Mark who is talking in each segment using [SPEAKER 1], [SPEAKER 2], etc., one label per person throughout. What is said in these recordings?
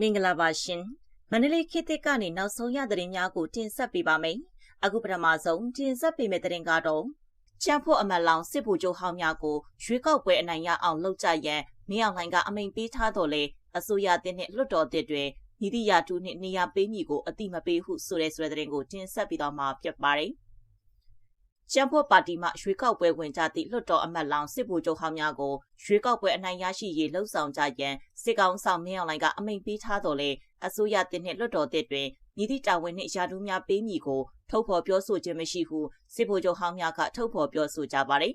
[SPEAKER 1] မင်္ဂလာပါရှင်မန္တလေးခေတ်သစ်ကနေနောက်ဆုံးရသတင်းများကိုတင်ဆက်ပေးပါမယ်အခုပထမဆုံးတင်ဆက်ပေးမယ့်သတင်းကတော့ချမ်းဖို့အမတ်လောင်စစ်ဗိုလ်ချုပ်ဟောင်းများကိုရွေးကောက်ပွဲအနိုင်ရအောင်လုပ်ကြရန်မင်းအောင်လှိုင်ကအမိန်ပေးထားတော်လဲအစိုးရတင်နဲ့လွတ်တော်တစ်တွေညီတိယာတူနှင့်နေရာပေးမိကိုအတိမပေးဟုဆိုတဲ့ဆိုတဲ့သတင်းကိုတင်ဆက်ပြီးတော့မှာဖြစ်ပါတယ် ကျန်းဖို့ပါတီမှရွှေကောက်ပွဲဝင်ကြသည့်လွှတ်တော်အမတ်လောင်စစ်ဗိုလ်ချုပ်ဟောင်းများကိုရွှေကောက်ပွဲအနိုင်ရရှိရေးလှုံ့ဆော်ကြရန်စစ်ကောင်ဆောင်မင်းအောင်လှိုင်ကအမိန့်ပေးထားတော်လဲအစိုးရတင်နှင့်လွှတ်တော်တစ်တွင်မြည်သည့်တာဝန်နှင့်ရာထူးများပေးမည်ကိုထုတ်ဖော်ပြောဆိုခြင်းမရှိဟုစစ်ဗိုလ်ချုပ်ဟောင်းများကထုတ်ဖော်ပြောဆိုကြပါသည်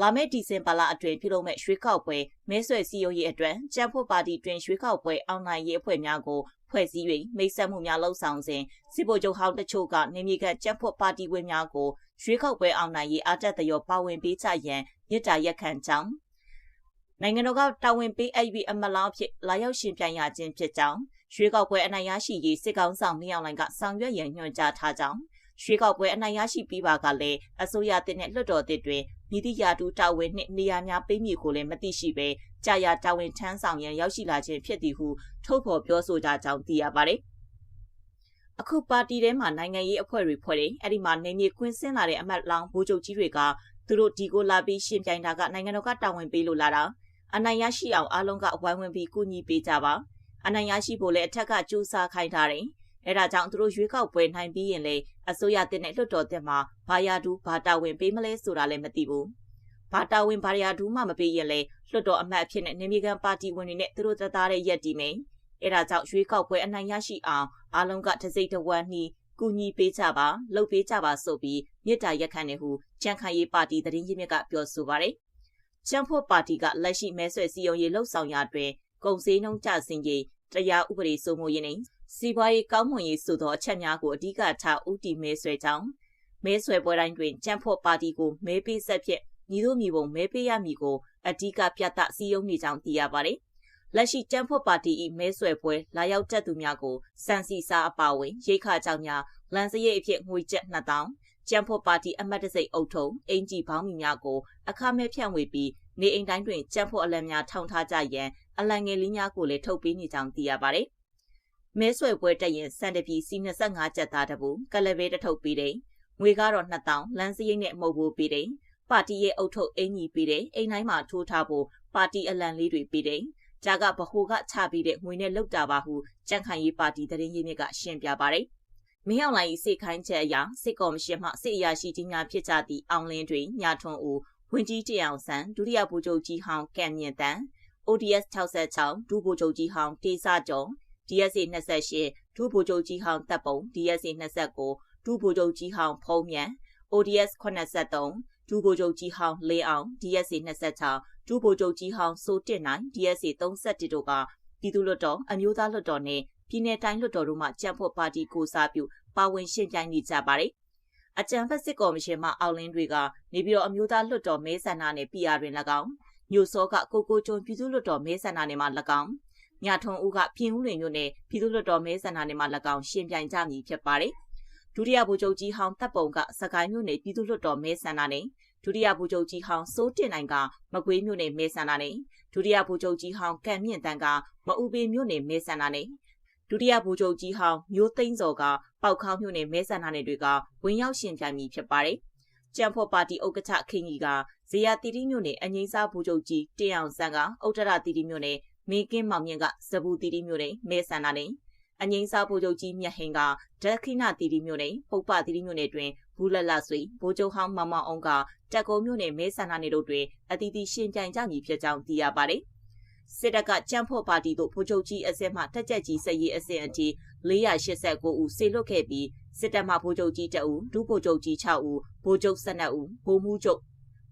[SPEAKER 1] လာမယ့်ဒီဇင်ဘာလအတွင်းပြုလုပ်မဲ့ရွှေကောက်ပွဲမဲဆွယ်စည်းရုံးရေးအတွက်ကျန်းဖို့ပါတီတွင်ရွှေကောက်ပွဲအောင်နိုင်ရေးအဖွဲ့များကိုဖွဲ့စည်း၍မိတ်ဆက်မှုများလှုံ့ဆော်စဉ်စစ်ဗိုလ်ချုပ်ဟောင်းတချို့ကနေမြေကကျန်းဖို့ပါတီဝင်များကို ရွေးကောက်ပွဲအောင်နိုင်ရေးအတက်တရောပါဝင်ပေးချရန်မြစ်တာရက်ခံကြောင်းနိုင်ငံတော်ကတာဝန်ပေးအပ်ပြီးအမလောင်းဖြစ်လာရောက်ရှင်ပြိုင်ရခြင်းဖြစ်ကြောင်းရွှေကောက်ပွဲအနိုင်ရရှိရေးစစ်ကောင်ဆောင်မြောင်လိုင်ကဆောင်ရွက်ရန်ညွှန်ကြားထားကြောင်းရွှေကောက်ပွဲအနိုင်ရရှိပြီးပါကလည်းအစိုးရတင်တဲ့လွှတ်တော်တစ်တွင်မြစ်တိယာတူတာဝန်နှင့်နေရာများပေးမည်ကိုလည်းမသိရှိပဲကြာရတာဝန်ထမ်းဆောင်ရန်ရောက်ရှိလာခြင်းဖြစ်သည်ဟုထုတ်ဖော်ပြောဆိုကြကြောင်းသိရပါတယ်။ အခုပါတီထဲမှာနိုင်ငံရေးအဖွဲ့တွေဖွဲ့တယ်အဲ့ဒီမှာနေမြေကွင်းဆင်းလာတဲ့အမတ်လောင်ဘိုးချုပ်ကြီးတွေကသူတို့ဒီကိုလာပြီးရှင်ပြိုင်တာကနိုင်ငံတော်ကတာဝန်ပေးလို့လာတာအနိုင်ရရှိအောင်အားလုံးကဝိုင်းဝန်းပြီးကူညီပေးကြပါအနိုင်ရရှိဖို့လည်းအထက်ကကြိုးစားခိုင်းထားတယ်အဲဒါကြောင့်သူတို့ရွေးကောက်ပွဲနိုင်ပြီးရင်လေအစိုးရတင်တဲ့လွှတ်တော်တက်မှာဘာယာဒူဘာတာဝန်ပေးမလဲဆိုတာလည်းမသိဘူးဘာတာဝန်ဘာယာဒူမှမပေးရင်လေလွှတ်တော်အမတ်အဖြစ်နဲ့နေမြေကန်ပါတီဝင်တွေနဲ့သူတို့တသားတဲ့ရက်တီမယ် အဲဒါကြောင့်ရွေးကောက်ပွဲအနိုင်ရရှိအောင်အားလုံးကတစိမ့်တဝမ်းနှီးကူညီပေးကြပါလှုပ်ပေးကြပါဆိုပြီးမြစ်တာရက်ခန့်နေဟုကြံခိုင်ရေးပါတီသတင်းရင်းမြစ်ကပြောဆိုပါတယ်။ကျန်းဖို့ပါတီကလက်ရှိမဲဆွယ်စည်းရုံးရေးလှုပ်ဆောင်ရာတွင်ကုန်စည်နှုန်းကျဆင်းရေးတရားဥပဒေစိုးမိုးရေးနှင့်စီးပွားရေးကောင်းမွန်ရေးဆိုသောအချက်များကိုအဓိကထားဦးတည်မဲဆွဲကြောင်းမဲဆွဲပွဲတိုင်းတွင်ကျန်းဖို့ပါတီကိုမဲပေးဆက်ဖြင့်ညီတို့မိဘုံမဲပေးရမည်ကိုအဓိကပြသစည်းရုံးနေကြောင်းသိရပါတယ်။ လက်ရှိတမ်ဖို့ပါတီ၏မဲဆွယ်ပွဲလာရောက်တက်သူများကိုစံစီစာအပါဝင်ရိတ်ခါကြောင့်များလန်စရိတ်အဖြစ်ငွေကျပ်2000ကျန်းဖို့ပါတီအမတ်တစိတ်အုပ်ထုံအင်ဂျီဘောင်းမီများကိုအခမဲ့ဖြန့်ဝေပြီးနေအိမ်တိုင်းတွင်ကျန်းဖို့အလံများထောင်ထားကြရန်အလံငယ်လေးများကိုလည်းထုတ်ပေးနေကြောင်းသိရပါတယ်။မဲဆွယ်ပွဲတက်ရင်စံတပီစီ25ကျပ်သားတပူကလဘဲတထုတ်ပေးတယ်။ငွေကတော့2000လန်စရိတ်နဲ့မဟုတ်ဘူးပေးတယ်။ပါတီရဲ့အုပ်ထုပ်အင်ကြီးပေးတယ်။အိမ်တိုင်းမှာထိုးထားဖို့ပါတီအလံလေးတွေပေးတယ်။ ဂျာကဗဟိုကချပြီးတဲ့ငွေနဲ့လောက်တာပါဟုကြံ့ခိုင်ရေးပါတီတရင်ရင်းမြစ်ကရှင်းပြပါတယ်။မင်းအောင်လှိုင်၏စိတ်ခိုင်းချက်အရစစ်ကော်မရှင်မှစစ်အရာရှိကြီးများဖြစ်ကြသည့်အောင်လင်းတွင်ညာထွန်းဦးဝင်ကြီးတရအောင်ဆန်းဒုတိယဗိုလ်ချုပ်ကြီးဟောင်းကံမြင့်တန်း ODS 66ဒုဗိုလ်ချုပ်ကြီးဟောင်းတေစာကျော် DSA 28ဒုဗိုလ်ချုပ်ကြီးဟောင်းတပ်ပုံ DSA 29ဒုဗိုလ်ချုပ်ကြီးဟောင်းဖုံးမြန် ODS 83ဒုဗိုလ်ချုပ်ကြီးဟောင်းလေးအောင် DSA 26 ဒုဗိုလ်ချုပ်ကြီးဟောင်းစိုးတင်နိုင် DSA 31တို့ကပြည်သူ့လွှတ်တော်အမျိုးသားလွှတ်တော်နဲ့ပြည်내တိုင်းလွှတ်တော်တို့မှကြံ့ဖို့ပါတီကိုစားပြုပါဝင်ရှင်းပြနေကြပါတယ်။အကြံဖက်စစ်ကော်မရှင်မှအောက်လင်းတွေကနေပြီးတော့အမျိုးသားလွှတ်တော်မဲဆန္ဒနယ် PR တွင်၎င်းညိုစောကကိုကိုကျွန်းပြည်သူ့လွှတ်တော်မဲဆန္ဒနယ်မှာ၎င်းညထွန်းဦးကပြင်ဦးလွင်မြို့နယ်ပြည်သူ့လွှတ်တော်မဲဆန္ဒနယ်မှာ၎င်းရှင်းပြကြမည်ဖြစ်ပါတယ်။ဒုတိယဗိုလ်ချုပ်ကြီးဟောင်းတပ်ပုံကစကိုင်းမြို့နယ်ပြည်သူ့လွှတ်တော်မဲဆန္ဒနယ် ဒုတိယဗိုလ်ချုပ်ကြီးဟောင်းစိုးတင်နိုင်ကမကွေးမြို့နယ်မဲဆန္ဒနယ်ဒုတိယဗိုလ်ချုပ်ကြီးဟောင်းကံမြင့်တန်းကမအူပေမြို့နယ်မဲဆန္ဒနယ်ဒုတိယဗိုလ်ချုပ်ကြီးဟောင်းမျိုးသိန်းစော်ကပေါက်ခေါင်းမြို့နယ်မဲဆန္ဒနယ်တွေကဝင်ရောက်ရှင်ပြိုင်မည်ဖြစ်ပါတယ်။ကျန်ဖို့ပါတီဥက္ကဋ္ဌခင်ကြီးကဇေယတီတီမြို့နယ်အငိမ့်စားဗိုလ်ချုပ်ကြီးတင်အောင်စံကဥတ္တရတီတီမြို့နယ်မင်းကင်းမောင်မြင့်ကဇဘူးတီတီမြို့နယ်မဲဆန္ဒနယ်အငိမ့်စားဗိုလ်ချုပ်ကြီးမြတ်ဟင်ကဒက်ခိနတီတီမြို့နယ်ပုပ္ပတီတီမြို့နယ်တွင် ဘူးလက်လဆွေဗိုလ်ချုပ်ဟောင်းမမအောင်ကတက်ကုန်းမြို့နယ်မဲဆန္ဒနယ်တို့တွင်အတီးတီရှင်ပြိုင်ကြမည်ဖြစ်ကြောင်းသိရပါတယ်။စစ်တပ်ကကြမ်းဖို့ပါတီတို့ဗိုလ်ချုပ်ကြီးအစစ်မှတက်ကြက်ကြီးစည်ရည်အစစ်အထိ489ဦးစေလွတ်ခဲ့ပြီးစစ်တပ်မှဗိုလ်ချုပ်ကြီး2ဦးဒုဗိုလ်ချုပ်ကြီး6ဦးဗိုလ်ချုပ်12ဦးဗိုလ်မှူးချုပ်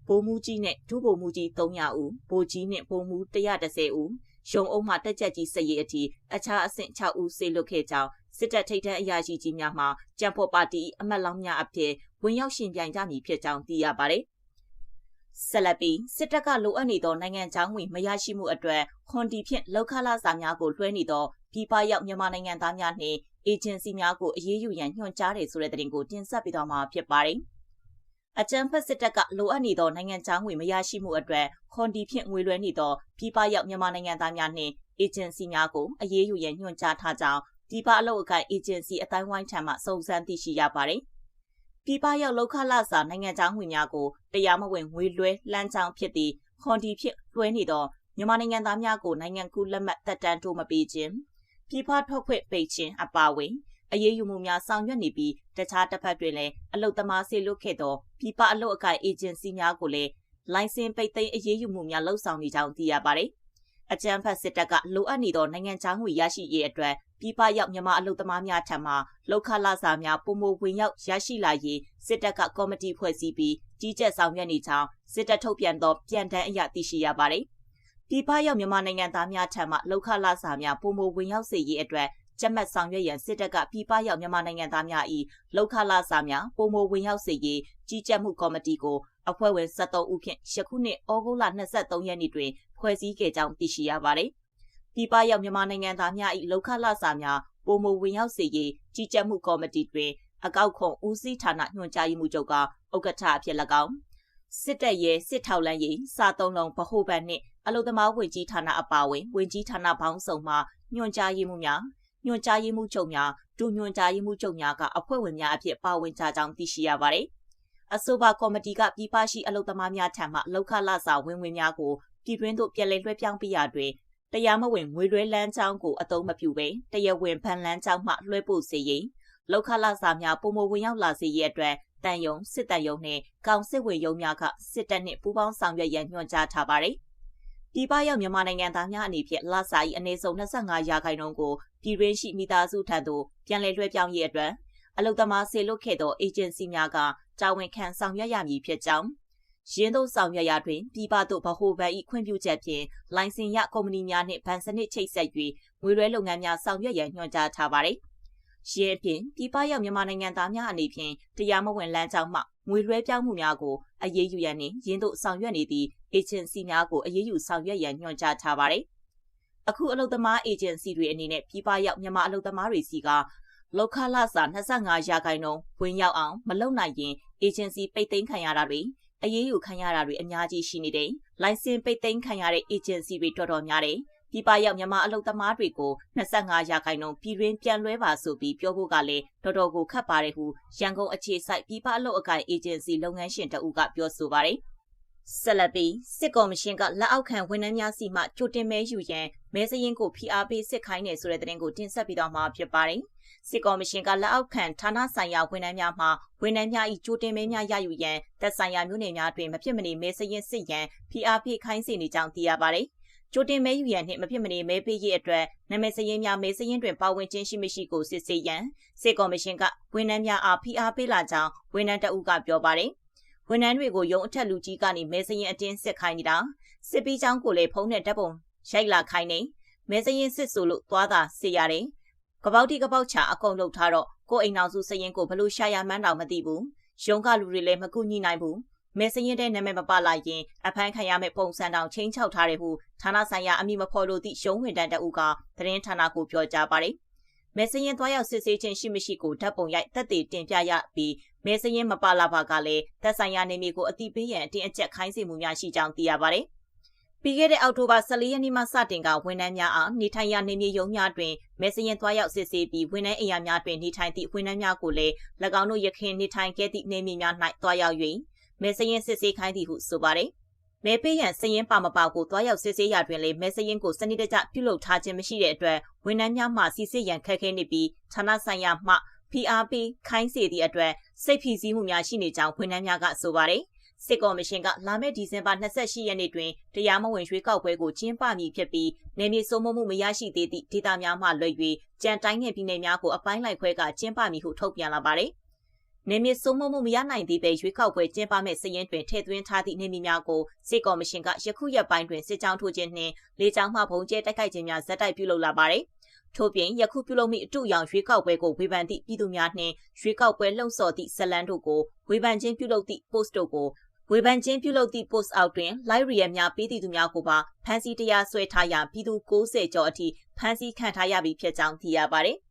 [SPEAKER 1] ဗိုလ်မှူးကြီးနဲ့ဒုဗိုလ်မှူးကြီး300ဦးဗိုလ်ကြီးနဲ့ဗိုလ်မှူး130ဦးရုံအုပ်မှတက်ကြက်ကြီးစည်ရည်အထိအခြားအဆင့်6ဦးစေလွတ်ခဲ့ကြောင်း စစ်တပ်ထိပ်တန်းအရာရှိကြီးများမှကြံဖို့ပါတီအမတ်လောင်းများအဖြစ်ဝင်ရောက်ရှင်ပြိုင်ကြမည်ဖြစ်ကြောင်းသိရပါတယ်။ဆက်လက်ပြီးစစ်တပ်ကလိုအပ်နေသောနိုင်ငံခြားငွေမရရှိမှုအတွက်ခွန်တီဖြင့်လောက်ခလာစာများကိုလွှဲနေသောပြည်ပရောက်မြန်မာနိုင်ငံသားများနှင့်အေဂျင်စီများကိုအရေးယူရန်ညွှန်ကြားတယ်ဆိုတဲ့သတင်းကိုတင်ဆက်ပေးသွားမှာဖြစ်ပါတယ်။အကြံဖက်စစ်တပ်ကလိုအပ်နေသောနိုင်ငံခြားငွေမရရှိမှုအတွက်ခွန်တီဖြင့်ငွေလွှဲနေသောပြည်ပရောက်မြန်မာနိုင်ငံသားများနှင့်အေဂျင်စီများကိုအရေးယူရန်ညွှန်ကြားထားကြောင်း ပြည်ပအလုပ်အကိုင်အေဂျင်စီအတိုင်းဝိုင်းထံမှစုံစမ်းသိရှိရပါတယ်။ပြည်ပရောက်လောက်ခလာစာနိုင်ငံခြားငွေများကိုတရားမဝင်ငွေလွှဲလမ်းကြောင်းဖြစ်သည့်ခွန်တီဖြစ်လွှဲနေသောမြန်မာနိုင်ငံသားများကိုနိုင်ငံကူးလက်မှတ်တက်တန်းတိုးမပေးခြင်းပြည်ပထွက်ခွင့်ပိတ်ခြင်းအပါအဝင်အရေးယူမှုများဆောင်ရွက်နေပြီးတခြားတစ်ဖက်တွင်လည်းအလုတ်သမားစေလွတ်ခဲ့သောပြည်ပအလုတ်အကိုင်အေဂျင်စီများကိုလည်းလိုင်စင်ပိတ်သိမ်းအရေးယူမှုများလှုပ်ဆောင်နေကြောင်းသိရပါတယ်။ အကြံဖတ်စစ်တပ်ကလိုအပ်နေသောနိုင်ငံခြားငွေရရှိရေးအတွက်ပြည်ပရောက်မြန်မာအလုတ်သမားများထံမှလောက်ခလာစာများပုံမဝင်ရောက်ရရှိလာရေးစစ်တပ်ကကော်မတီဖွဲ့စည်းပြီးကြီးကြပ်ဆောင်ရွက်နေကြောင်းစစ်တပ်ထုတ်ပြန်သောပြန်တမ်းအရသိရှိရပါတယ်။ပြည်ပရောက်မြန်မာနိုင်ငံသားများထံမှလောက်ခလာစာများပုံမဝင်ရောက်စေရေးအတွက် ကြက်မှတ်ဆောင်ရွက်ရန်စစ်တပ်ကပြည်ပရောက်မြန်မာနိုင်ငံသားများ၏လောက်ခလာစာများပုံမဝင်ရောက်စေရေးကြီးကြပ်မှုကော်မတီကိုအဖွဲ့ဝင်73ဦးဖြင့်ယခုနှစ်ဩဂုတ်လ23ရက်နေ့တွင်ဖွဲ့စည်းခဲ့ကြောင်းသိရှိရပါတယ်။ပြည်ပရောက်မြန်မာနိုင်ငံသားများ၏လောက်ခလာစာများပုံမဝင်ရောက်စေရေးကြီးကြပ်မှုကော်မတီတွင်အကောက်ခွန်ဦးစီးဌာနညွှန်ကြားရေးမှူးချုပ်ကဥက္ကဋ္ဌအဖြစ်၎င်းစစ်တပ်ရဲ့စစ်ထောက်လန်းရေးစာသုံးလုံးဗဟိုဘဏ်နှင့်အလုသမားဝင်ကြီးဌာနအပါအဝင်ဝင်ကြီးဌာနပေါင်းစုံမှညွှန်ကြားရေးမှူးများ ညွှန်ကြားရေးမှူးချုပ်များဒုညွှန်ကြားရေးမှူးချုပ်များကအဖွဲ့ဝင်များအဖြစ်ပါဝင်ကြကြောင်းသိရှိရပါတယ်။အဆိုပါကော်မတီကပြည်ပရှိအလုသမားများထံမှလောက်ခလစာဝင်ဝင်များကိုပြည်တွင်းသို့ပြည်လည်လွှဲပြောင်းပေးရတွင်တရားမဝင်ငွေလွှဲလန်းချောင်းကိုအသုံးမပြုဘဲတရားဝင်ဖန်လန်းချောင်းမှလွှဲပို့စေရင်လောက်ခလာစာများပုံမဝင်ရောက်လာစေရအတွက်တန်ယုံစစ်တန်ယုံနဲ့ကောင်စစ်ဝင်ယုံများကစစ်တပ်နှင့်ပူးပေါင်းဆောင်ရွက်ရန်ညွှန်ကြားထားပါတယ်။ ပြည်ပရောက်မြန်မာနိုင်ငံသားများအနေဖြင့်လစာ၏အနေဆုံး25ရာခိုင်နှုန်းကိုပြည်ရင်းရှိမိသားစုထံသို့ပြန်လည်လွှဲပြောင်းရေးအတွက်အလုသမားဆေလွတ်ခဲ့သော အေဂျင်စီများကတာဝန်ခံဆောင်ရွက်ရမည်ဖြစ်ကြောင်းရင်းတို့ဆောင်ရွက်ရာတွင်ပြည်ပသို့ဗဟိုဘဏ်၏ခွင့်ပြုချက်ဖြင့်လိုင်စင်ရကုမ္ပဏီများနှင့်ဗန်စနစ်ချိတ်ဆက်၍ငွေလွှဲလုပ်ငန်းများဆောင်ရွက်ရန်ညွှန်ကြားထားပါသည်။ ရင်းဖြင့်ပြည်ပရောက်မြန်မာနိုင်ငံသားများအနေဖြင့်တရားမဝင်လမ်းကြောင်းမှငွေလွှဲပြောင်းမှုများကိုအရေးယူရန်နှင့်ရင်းတို့ဆောင်ရွက်နေသည့်အေဂျင်စီများကိုအရေးယူဆောင်ရွက်ရန်ညွှန်ကြားထားပါသည်။အခုအလုသမားအေဂျင်စီတွေအနေနဲ့ပြည်ပရောက်မြန်မာအလုသမားတွေစီကလောက်ခလာစာ25ရာခိုင်နှုန်းဝင်ရောက်အောင်မလုပ်နိုင်ရင်အေဂျင်စီပိတ်သိမ်းခံရတာတွေအရေးယူခံရတာတွေအများကြီးရှိနေတယ်။လိုင်စင်ပိတ်သိမ်းခံရတဲ့ agency တွေတော်တော်များတယ်။ ပြည်ပရောက်မြန်မာအလုပ်သမားတွေကို25ရာခိုင်နှုန်းပြည်တွင်းပြန်လွှဲပါဆိုပြီးပြောဖို့ကလည်းတော်တော်ကိုခက်ပါတယ်ဟုရန်ကုန်အခြေစိုက်ပြည်ပအလုပ်အကိုင် agency လုပ်ငန်းရှင်တအုပ်ကပြောဆိုပါတယ်။ဆက်လက်ပြီးစစ်ကော်မရှင်ကလက်အောက်ခံဝန်ထမ်းများစီမှကြိုတင်မဲယူရန်မဲစရင်ကိုဖိအားပေးစစ်ခိုင်းနေဆိုတဲ့သတင်းကိုတင်ဆက်ပြီးတော့မှာဖြစ်ပါတယ်။စစ်ကော်မရှင်ကလက်အောက်ခံဌာနဆိုင်ရာဝန်ထမ်းများမှဝန်ထမ်းများ၏ကြိုတင်မဲများရယူရန်သက်ဆိုင်ရာမြို့နယ်များတွင်မဖြစ်မနေမဲစရင်စစ်ရန်ဖိအားပေးခိုင်းစေနေကြောင်းသိရပါသည်။ ကြိုတင်မဲယူရန်နှင့်မဖြစ်မနေမဲပေးရေးအတွက်နာမည်စရင်များမဲစရင်တွင်ပါဝင်ခြင်းရှိမရှိကိုစစ်ဆေးရန်စစ်ကော်မရှင်ကဝန်ထမ်းများအားဖိအားပေးလာကြောင်းဝန်ထမ်းတအုပ်ကပြောပါတယ်။ဝန်ထမ်းတွေကိုရုံအထက်လူကြီးကနေမဲစရင်အတင်းစစ်ခိုင်းနေတာစစ်ပြီးချောင်းကိုလည်းဖုံးနဲ့တပ်ပုံရိုက်လာခိုင်းနေမဲစရင်စစ်ဆိုလို့သွားတာစစ်ရတယ်ကပောက်တီကပောက်ချအကုန်လုပ်ထားတော့ကိုအိမ်အောင်စုစရင်ကိုဘလို့ရှာရမှန်းတော့မသိဘူးရုံးကလူတွေလည်းမကူညီနိုင်ဘူး မဲစရင်တဲ့နာမည်မပလာရင်အဖမ်းခံရမယ့်ပုံစံတောင်ချင်းချောက်ထားတယ်ဟုဌာနဆိုင်ရာအမိမဖော်လို့သည့်ရုံးဝင်တန်းတအုပ်ကသတင်းဌာနကိုပြောကြားပါတယ်မဲစရင်သွားရောက်စစ်ဆေးခြင်းရှိမရှိကိုဓာတ်ပုံရိုက်သက်သေတင်ပြရပြီးမဲစရင်မပလာပါကလည်းသက်ဆိုင်ရာနေမည်ကိုအတိပေးရန်အတင်းအကျပ်ခိုင်းစေမှုများရှိကြောင်းသိရပါတယ်။ပြီးခဲ့တဲ့အောက်တိုဘာ14ရက်နေ့မှစတင်ကဝန်ထမ်းများအားနေထိုင်ရာနေမြေရုံးများတွင်မဲစရင်သွားရောက်စစ်ဆေးပြီးဝန်ထမ်းအိမ်ယာများတွင်နေထိုင်သည့်ဝန်ထမ်းများကိုလည်း၎င်းတို့ရခင်နေထိုင်ခဲ့သည့်နေမြေများ၌သွားရောက်၍ မဲစရင်စစ်ဆေးခိုင်းသည်ဟုဆိုပါတယ်။မဲပေးရန်စရင်ပါမပါကိုတွားရောက်စစ်ဆေးရတွင်လည်းမဲစရင်ကိုစနစ်တကျပြုလုပ်ထားခြင်းမရှိတဲ့အတွက်ဝန်ထမ်းများမှစီစစ်ရန်ခက်ခဲနေပြီးဌာနဆိုင်ရာမှ PRP ခိုင်းစေသည့်အတွက်စိတ်ဖိစီးမှုများရှိနေကြောင်းဝန်ထမ်းများကဆိုပါတယ်။စစ်ကော်မရှင်ကလာမယ့်ဒီဇင်ဘာ28ရက်နေ့တွင်တရားမဝင်ရွေးကောက်ပွဲကိုကျင်းပမည်ဖြစ်ပြီးနေမြေစိုးမိုးမှုမရရှိသေးသည့်ဒေသများမှလွှဲ၍ကြံတိုင်းနယ်ပြည်နယ်များကိုအပိုင်းလိုက်ခွဲကကျင်းပမည်ဟုထုတ်ပြန်လာပါတယ်။ နေမြေစိုးမိုးမှုမရနိုင်သေးပဲရွေးကောက်ပွဲကျင်းပမဲ့စည်ရင်တွင်ထည့်သွင်းထားသည့်နေမြေများကိုစစ်ကော်မရှင်ကယခုရက်ပိုင်းတွင်စစ်ကြောင်းထိုးခြင်းနှင့်လေကြောင်းမှပုံကျဲတိုက်ခိုက်ခြင်းများဇက်တိုက်ပြုလုပ်လာပါတယ်။ထို့ပြင်ယခုပြုလုပ်မိအတူရောင်ရွေးကောက်ပွဲကိုဝေဖန်သည့်ပြည်သူများနှင့်ရွေးကောက်ပွဲလှုံ့ဆော်သည့်ဇလန်တို့ကိုဝေဖန်ခြင်းပြုလုပ်သည့် post တို့ကိုဝေဖန်ခြင်းပြုလုပ်သည့် post အောက်တွင် live real များပေးသည့်သူများကိုပါဖမ်းဆီးတရားစွဲထားရာပြည်သူ90ကျော်အထိဖမ်းဆီးခံထားရပြီဖြစ်ကြောင်းသိရပါတယ်။